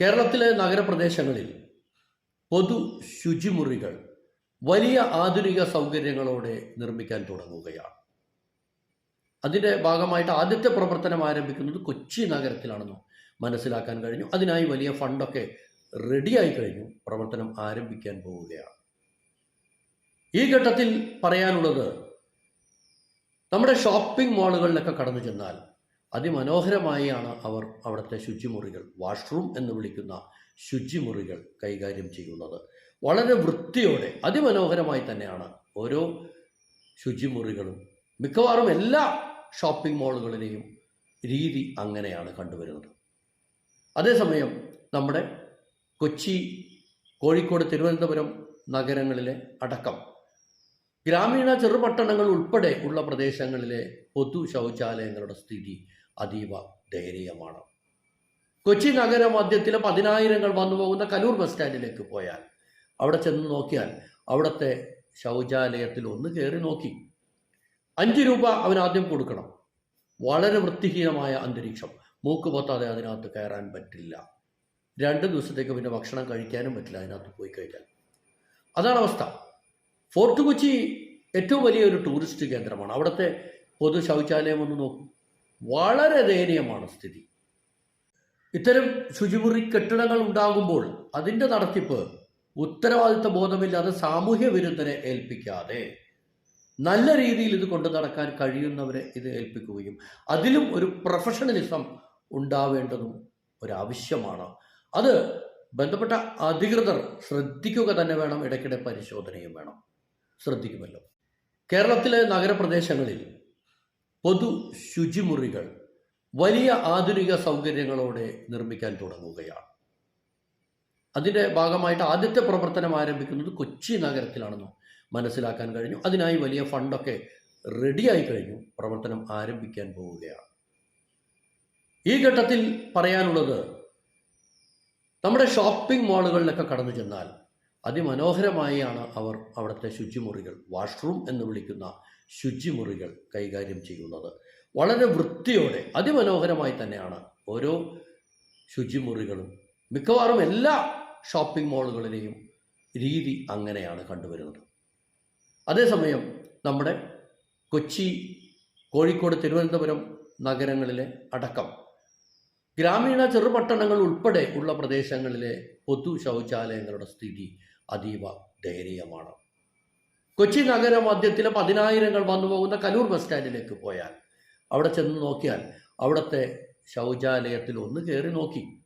കേരളത്തിലെ നഗരപ്രദേശങ്ങളിൽ പൊതു ശുചിമുറികൾ വലിയ ആധുനിക സൗകര്യങ്ങളോടെ നിർമ്മിക്കാൻ തുടങ്ങുകയാണ്. അതിന്റെ ഭാഗമായിട്ട് ആദ്യത്തെ പ്രവർത്തനം ആരംഭിക്കുന്നത് കൊച്ചി നഗരത്തിലാണെന്ന് മനസ്സിലാക്കാൻ കഴിഞ്ഞു. അതിനായി വലിയ ഫണ്ടൊക്കെ റെഡിയായി കഴിഞ്ഞു. പ്രവർത്തനം ആരംഭിക്കാൻ പോവുകയാണ്. ഈ ഘട്ടത്തിൽ പറയാനുള്ളത് നമ്മുടെ ഷോപ്പിംഗ് മാളുകളിലൊക്കെ കടന്നു ചെന്നാൽ അതിമനോഹരമായാണ് അവർ അവിടുത്തെ ശുചിമുറികൾ വാഷ്റൂം എന്ന് വിളിക്കുന്ന ശുചിമുറികൾ കൈകാര്യം ചെയ്യുന്നത്. വളരെ വൃത്തിയോടെ അതിമനോഹരമായി തന്നെയാണ് ഓരോ ശുചിമുറികളും. മിക്കവാറും എല്ലാ ഷോപ്പിംഗ് മാളുകളിലെയും രീതി അങ്ങനെയാണ് കണ്ടുവരുന്നത്. അതേസമയം നമ്മുടെ കൊച്ചി കോഴിക്കോട് തിരുവനന്തപുരം നഗരങ്ങളിലെ അടക്കം ഗ്രാമീണ ചെറുപട്ടണങ്ങൾ ഉൾപ്പെടെ ഉള്ള പ്രദേശങ്ങളിലെ പൊതു ശൗചാലയങ്ങളുടെ സ്ഥിതി അതീവ ദയനീയമാണ്. കൊച്ചി നഗര മധ്യത്തിലെ പതിനായിരങ്ങൾ വന്നു പോകുന്ന കലൂർ ബസ് സ്റ്റാൻഡിലേക്ക് പോയാൽ അവിടെ ചെന്ന് നോക്കിയാൽ അവിടുത്തെ ശൗചാലയത്തിൽ ഒന്ന് കയറി നോക്കി. അഞ്ച് രൂപ അവൻ ആദ്യം കൊടുക്കണം. വളരെ വൃത്തിഹീനമായ അന്തരീക്ഷം. മൂക്ക് പൊത്താതെ അതിനകത്ത് കയറാൻ പറ്റില്ല. രണ്ട് ദിവസത്തേക്ക് പിന്നെ ഭക്ഷണം കഴിക്കാനും പറ്റില്ല അതിനകത്ത് പോയി കഴിഞ്ഞാൽ. അതാണ് അവസ്ഥ. ഫോർട്ട് കൊച്ചി ഏറ്റവും വലിയൊരു ടൂറിസ്റ്റ് കേന്ദ്രമാണ്. അവിടുത്തെ പൊതു ശൗചാലയം ഒന്ന് നോക്കൂ. വളരെ ദയനീയമാണ് സ്ഥിതി. ഇത്തരം ശുചിമുറി കെട്ടിടങ്ങൾ ഉണ്ടാകുമ്പോൾ അതിന്റെ നടത്തിപ്പ് ഉത്തരവാദിത്ത ബോധമില്ലാതെ സാമൂഹ്യ വിരുദ്ധരെ ഏൽപ്പിക്കാതെ നല്ല രീതിയിൽ ഇത് കൊണ്ടു നടക്കാൻ കഴിയുന്നവരെ ഇത് ഏൽപ്പിക്കുകയും അതിലും ഒരു പ്രൊഫഷണലിസം ഉണ്ടാവേണ്ടതും ഒരാവശ്യമാണ്. അത് ബന്ധപ്പെട്ട അധികൃതർ ശ്രദ്ധിക്കുക തന്നെ വേണം ഇടയ്ക്കിടെ പരിശോധനയും വേണം. ശ്രദ്ധിക്കുമല്ലോ. കേരളത്തിലെ നഗരപ്രദേശങ്ങളിൽ പൊതു ശുചിമുറികൾ വലിയ ആധുനിക സൗകര്യങ്ങളോടെ നിർമ്മിക്കാൻ തുടങ്ങുകയാണ്. അതിന്റെ ഭാഗമായിട്ട് ആദ്യത്തെ പ്രവർത്തനം ആരംഭിക്കുന്നത് കൊച്ചി നഗരത്തിലാണെന്ന് മനസ്സിലാക്കാൻ കഴിഞ്ഞു. അതിനായി വലിയ ഫണ്ടൊക്കെ റെഡിയായി കഴിഞ്ഞു. പ്രവർത്തനം ആരംഭിക്കാൻ പോവുകയാണ്. ഈ ഘട്ടത്തിൽ പറയാനുള്ളത് നമ്മുടെ ഷോപ്പിംഗ് മാളുകളിലൊക്കെ കടന്നു ചെന്നാൽ അതിമനോഹരമായാണ് അവർ അവിടുത്തെ ശുചിമുറികൾ വാഷ്റൂം എന്ന് വിളിക്കുന്ന ശുചിമുറികൾ കൈകാര്യം ചെയ്യുന്നത്. വളരെ വൃത്തിയോടെ അതിമനോഹരമായി തന്നെയാണ് ഓരോ ശുചിമുറികളും. മിക്കവാറും എല്ലാ ഷോപ്പിംഗ് മാളുകളിലെയും രീതി അങ്ങനെയാണ് കണ്ടുവരുന്നത്. അതേസമയം നമ്മുടെ കൊച്ചി കോഴിക്കോട് തിരുവനന്തപുരം നഗരങ്ങളിലെ അടക്കം ഗ്രാമീണ ചെറുപട്ടണങ്ങൾ ഉൾപ്പെടെ ഉള്ള പ്രദേശങ്ങളിലെ പൊതു ശൗചാലയങ്ങളുടെ സ്ഥിതി അതീവ ദയനീയമാണ്. കൊച്ചി നഗര മധ്യത്തിലെ പതിനായിരങ്ങൾ വന്നു പോകുന്ന കലൂർ ബസ് സ്റ്റാൻഡിലേക്ക് പോയാൽ അവിടെ ചെന്ന് നോക്കിയാൽ അവിടുത്തെ ശൗചാലയത്തിൽ ഒന്ന് കയറി നോക്കി.